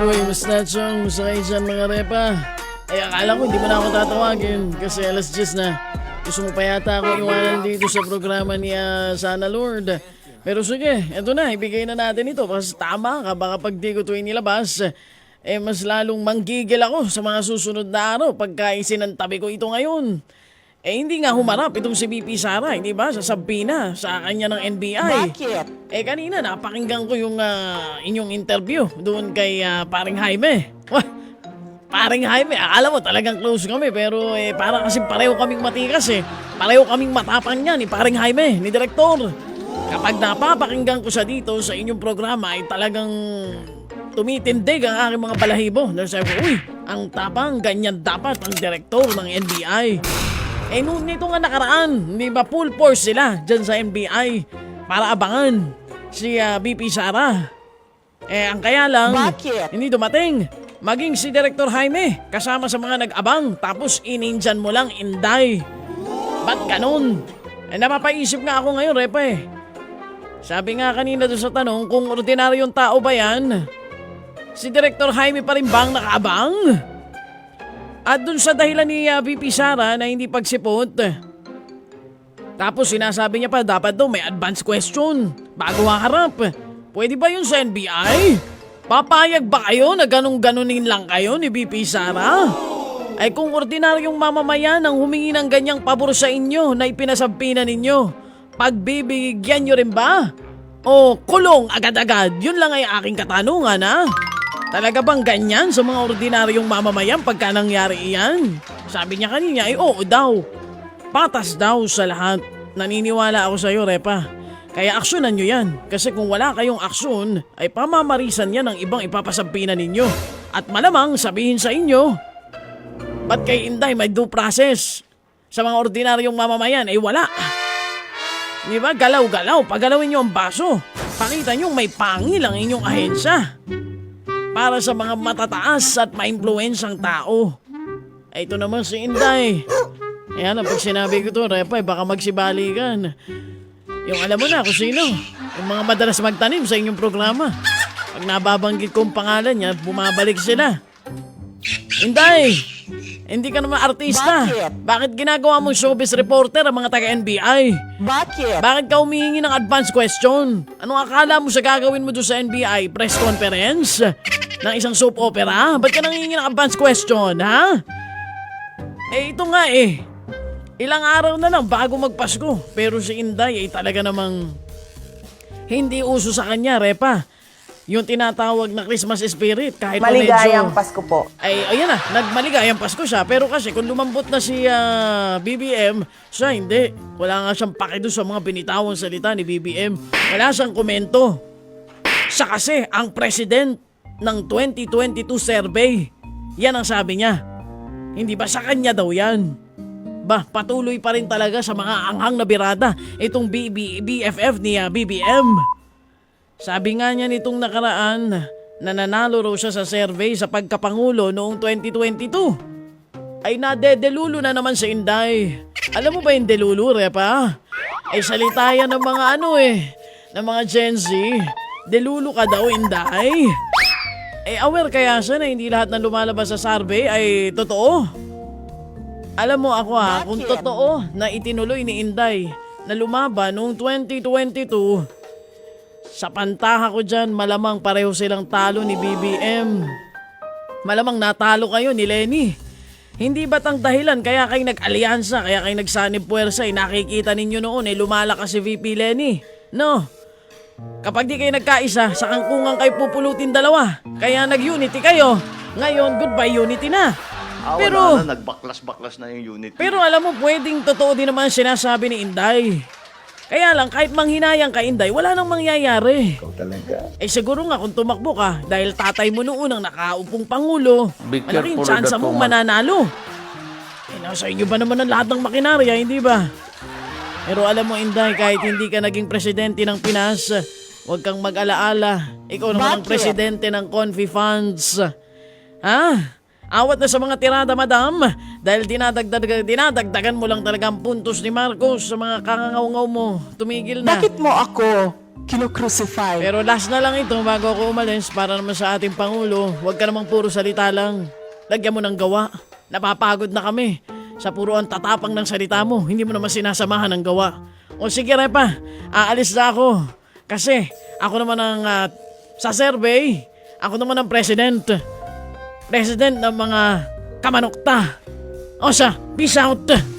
Uy, mas nachong, musta kayo dyan mga repa? Ay, akala ko hindi mo na ako tatawagin kasi alas 10 na. Gusto mo pa yata ako iwanan dito sa programa ni ah, Sana Lord. Pero sige, eto na, ibigay na natin ito kasi tama ka, baka pag di ko ito inilabas, eh mas lalong manggigil ako sa mga susunod na araw pagka isinantabi ko ito ngayon. Eh hindi nga humarap itong si BP Sara, hindi ba? Sasabi na sa kanya ng NBI. Bakit? Eh kanina napakinggan ko yung ah, inyong interview doon kay ah, paring Jaime. Wah, paring Jaime, akala mo talagang close kami pero eh para kasi pareho kaming matikas eh. Pareho kaming matapang niya ni paring Jaime, ni Direktor. Kapag napapakinggan ko siya dito sa inyong programa ay talagang tumitindig ang aking mga balahibo. Dahil sabi ko, uy, ang tapang, ganyan dapat ang direktor ng NBI. Eh nung nito nga nakaraan, hindi ba full force sila dyan sa NBI para abangan si ah, BP Sara. Eh ang kaya lang, Bakit? hindi dumating. Maging si Director Jaime kasama sa mga nag-abang tapos ininjan mo lang Inday. Ba't ganun? Eh napapaisip nga ako ngayon, Repa eh. Sabi nga kanina doon sa tanong kung ordinaryong tao ba yan, si Director Jaime pa rin bang nakaabang? At dun sa dahilan ni uh, VP Sara na hindi pagsipot. Tapos sinasabi niya pa dapat daw may advance question bago haharap. Pwede ba yun sa NBI? Papayag ba kayo na ganong-ganunin lang kayo ni VP Sara? Ay kung ordinaryong mamamayan ang humingi ng ganyang pabor sa inyo na ipinasabihan ninyo, pagbibigyan nyo rin ba? O kulong agad-agad? Yun lang ay aking katanungan ha? Talaga bang ganyan sa mga ordinaryong mamamayan pagka nangyari iyan? Sabi niya kanina ay oo daw. Patas daw sa lahat. Naniniwala ako sa iyo, Repa. Kaya aksyonan nyo yan. Kasi kung wala kayong aksyon, ay pamamarisan yan ng ibang ipapasabihan ninyo. At malamang sabihin sa inyo, ba't kay Inday may due process? Sa mga ordinaryong mamamayan ay wala. Di ba? Galaw-galaw. Pagalawin nyo ang baso. Pakita nyo may pangil ang inyong ahensya para sa mga matataas at maimpluwensyang tao. Ito naman si Inday. Ayan, pag sinabi ko to, Repa, eh, baka magsibalikan. Yung alam mo na kung sino. Yung mga madalas magtanim sa inyong programa. Pag nababanggit ko ang pangalan niya, bumabalik sila. Inday! Hindi ka naman artista. Bakit? Bakit ginagawa mong showbiz reporter ang mga taga-NBI? Bakit? Bakit ka humihingi ng advance question? Anong akala mo sa gagawin mo doon sa NBI? Press conference? Ng isang soap opera? Ba't ka nangihingi ng advance question, ha? Eh, ito nga eh. Ilang araw na lang bago magpasko. Pero si Inday ay talaga namang hindi uso sa kanya, Repa. Yung tinatawag na Christmas spirit kahit Maligayang medyo... Pasko po. Ay, ayan na, nagmaligayang Pasko siya. Pero kasi kung lumambot na si ah, BBM, siya hindi. Wala nga siyang pake doon sa mga binitawang salita ni BBM. Wala siyang komento. Siya kasi ang president ng 2022 survey. Yan ang sabi niya. Hindi ba sa kanya daw yan? Ba, patuloy pa rin talaga sa mga anghang na birada itong BB, BFF ni ah, BBM. Sabi nga niya nitong nakaraan na nanalo raw siya sa survey sa pagkapangulo noong 2022. Ay nadedelulo na naman si Inday. Alam mo ba yung delulu, Repa? Ay salita yan ng mga ano eh, ng mga Gen Z. Delulu ka daw, Inday. Eh aware kaya siya na hindi lahat ng lumalabas sa survey ay totoo? Alam mo ako ha, kung Bakit? totoo na itinuloy ni Inday na lumaban noong 2022, sa pantaha ko dyan, malamang pareho silang talo ni BBM. Malamang natalo kayo ni Lenny. Hindi ba't ang dahilan kaya kayo nag-alyansa, kaya kayo nagsanib puwersa, eh, nakikita ninyo noon eh, lumalakas si VP Lenny. No. Kapag di kayo nagkaisa, sa kangkungan kayo pupulutin dalawa. Kaya nag-unity kayo. Ngayon, goodbye unity na. Ah, Pero, na, nagbaklas-baklas na yung unit. pero alam mo, pwedeng totoo din naman sinasabi ni Inday. Kaya lang, kahit manghinayang ka, Inday, wala nang mangyayari. Ikaw talaga. Eh siguro nga kung tumakbo ka dahil tatay mo noon ang nakaupong pangulo, Be malaking with that mong mananalo. Eh nasa inyo ba naman ang lahat ng makinarya, hindi ba? Pero alam mo Inday, kahit hindi ka naging presidente ng Pinas, huwag kang mag-alaala. Ikaw naman ang presidente ng Confi Funds. Ha? Awat na sa mga tirada, madam. Dahil dinadagdag, dinadagdagan mo lang talaga ang puntos ni Marcos sa mga kangangaw mo. Tumigil na. Bakit mo ako kinocrucify. Pero last na lang ito bago ako umalis para naman sa ating Pangulo. Huwag ka namang puro salita lang. Lagyan mo ng gawa. Napapagod na kami. Sa puro ang tatapang ng salita mo, hindi mo naman sinasamahan ng gawa. O sige Repa, aalis na ako. Kasi ako naman ang ah, sa survey, ako naman ang president. President ng mga kamanokta. O siya, peace out.